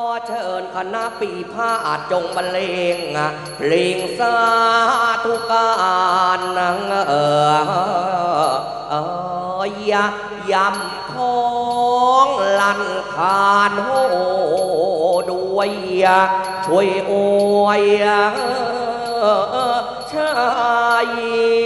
อเชิญคณะปีพาดจงบรรเลงเพลงสาธุการนังเออเอยะยำของลันคานโหด้วยช่วยโอยชาย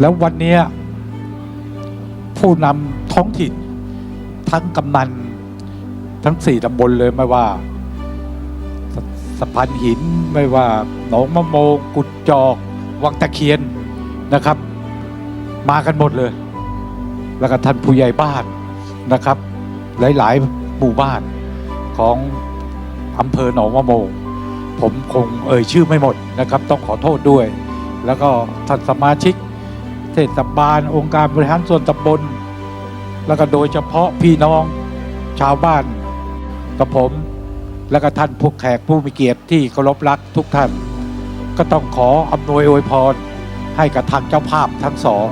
แล้ววันนี้ผู้นำท้องถิ่น ทั้งกำนัน ทั้งสี่ตำบลเลยไม่ว่าสสะพานหินไม่ว่าหนองมะโมงกุดจอกวังตะเคียนนะครับ มากันหมดเลย แล้วก็ท่านผู้ใหญ่บ้านนะครับ หลายๆหมู่บ้านของอำเภอหนองมะโมงผมคงเอ่ยชื่อไม่หมดนะครับ ต้องขอโทษด้วย แล้วก็ท่านสมาชิก เทศบาลองค์การบริหารส่วนตำบล แล้วก็โดยเฉพาะพี่น้องชาวบ้านกับผม แล้วก็ท่านผู้แขกผู้มีเกียรติที่เคารพรักทุกท่าน ก็ต้องขออำนวยอวยพร ให้กับทางเจ้าภาพทั้งสอง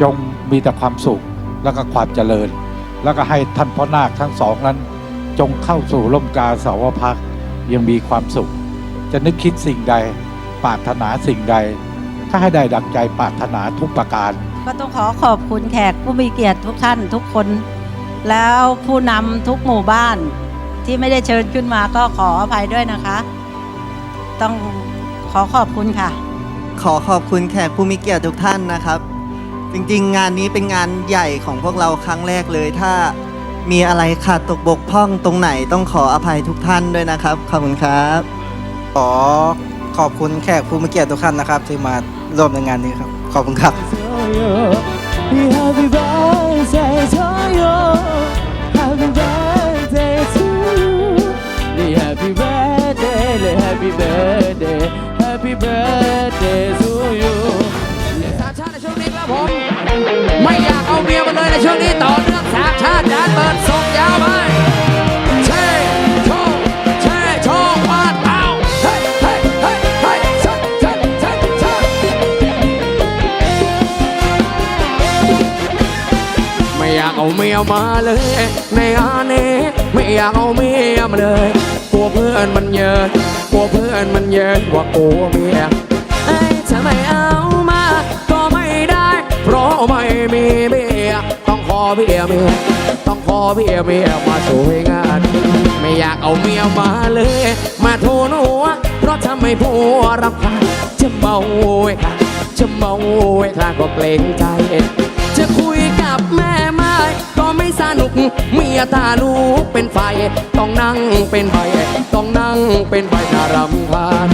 จงมีแต่ความสุขแล้วก็ความเจริญ แล้วก็ให้ท่านพ่อนาคทั้งสองนั้น จงเข้าสู่ร่มกาสาวพักยังมีความสุข จะนึกคิดสิ่งใดปรารถนาสิ่งใด ถ้าให้ได้ดังใจปรารถนาทุกประการ ก็ต้องขอขอบคุณแขกผู้มีเกียรติทุกท่านทุกคน แล้วผู้นำทุกหมู่บ้านที่ไม่ได้เชิญขึ้นมาก็ขออภัยด้วยนะคะ ต้องขอขอบคุณค่ะ ขอขอบคุณแขกผู้มีเกียรติทุกท่านนะครับ จริงๆ งานนี้เป็นงานใหญ่ของพวกเราครั้งแรกเลย ถ้ามีอะไรขาดตกบกพร่องตรงไหนต้องขออภัยทุกท่านด้วยนะครับขอบคุณครับ ขอขอบคุณแขกผู้มีเกียรติทุกท่านนะครับ ที่มา ร่วมในงานนี้ครับ ขอบคุณครับ Happy birthday to you Happy birthday to you Happy birthday Happy birthday Happy birthday to you สามชาติในช่วงนี้ครับผม ไม่อยากเอาเมียมาเลยในช่วงนี้ต่อเนื่องสามชาติจานเปิดส่งยาวไป อยากเอาเมียมาเลยในงานนี้ไม่อยากเอาเมียมาเลยกลัวเพื่อนมันเยอะกลัวเพื่อนมันเยอะกว่ากลัวเมียเอ้ยถ้าไม่เอามา ก็ไม่ได้ เพราะไม่มีเมียต้องขอเมียเมียต้องขอเมียเมียมาช่วยงาน ไม่อยากเอาเมียมาเลย มาทูนหัวเพราะทำให้ผัวรับคานจะเมาเว้ค่ะจะเมาเว้ค่ะก็เกรงใจจะคุย ก เมียตาลูกเป็นไฟ ต้องนั่งเป็นใบ ต้องนั่งเป็นใบนารำคาญ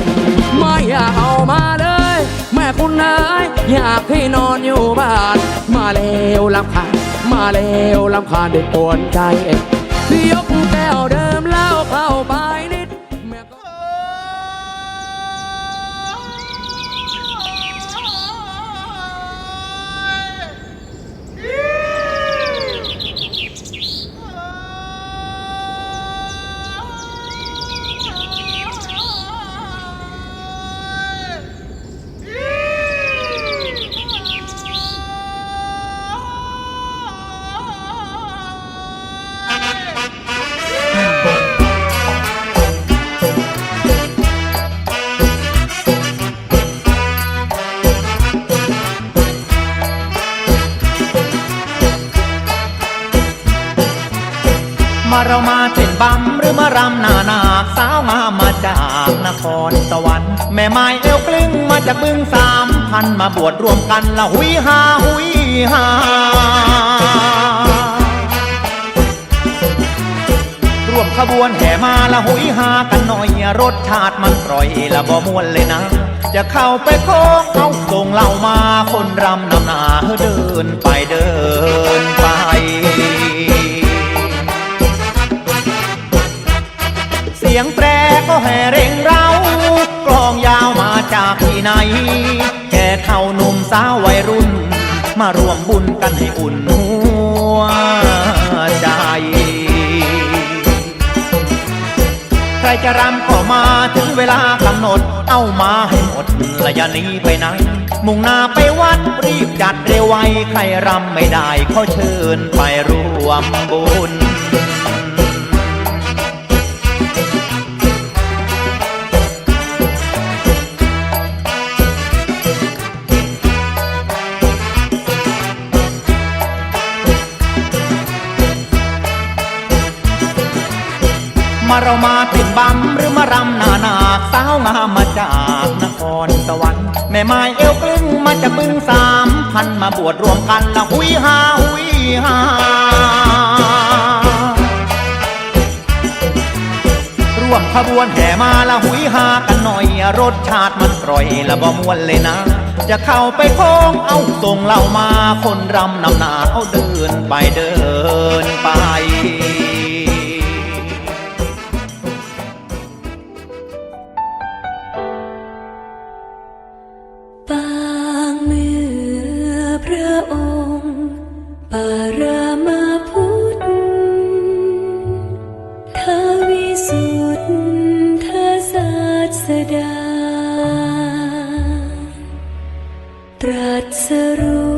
ไม่อยากเอามาเลย แม่คุณนายอยากให้นอนอยู่บ้าน มาเลวลำคาญมาเลวลำคาญเด็กปวนใจยก มาเรามาเต้นบำหรือมารำนานาสาวงามมาจากนครสวรรค์แม่ไม้เอวกลึงมาจากบึงสามพันมาบวชรวมกันละหุยฮาหุยฮาร่วมขบวนแห่มาละหุยฮากันหน่อยรสชาติมันกร่อยละบ่มวนเลยนะจะเข้าไปโค้งเอาส่งเหล่ามาคนรำนำหนาเดินไปเดินไป สียงแตรก็แห่เร่งเรากลองยาวมาจากที่ไหน แก่เท่าหนุ่มสาววัยรุ่น มารวมบุญกันให้อุ่นหัวใจ ใครจะรำก็มาถึงเวลากำหนด เอามาให้หมดและย่าหนีไปไหน มุ่งหน้าไปวัดรีบจัดเร็วไวใครรำไม่ได้ขอเชิญไปร่วมบุญ มาเรามาเต้นบำหรือมารำนานาสาวงามมาจากนครสวรรค์แม่ไม้เอวกลึงมาจากบึงสามพันมาบวชรวมกันละหุยฮาหุยฮาร่วมขบวนแห่มาละหุยฮากันหน่อย รสชาติมันกร่อยละบ่มวนเลยนะ จะเข้าไปโค้งเอาส่งเหล่ามาคนรำนำหนาเอาเดินไปเดินไป ตรัสรู้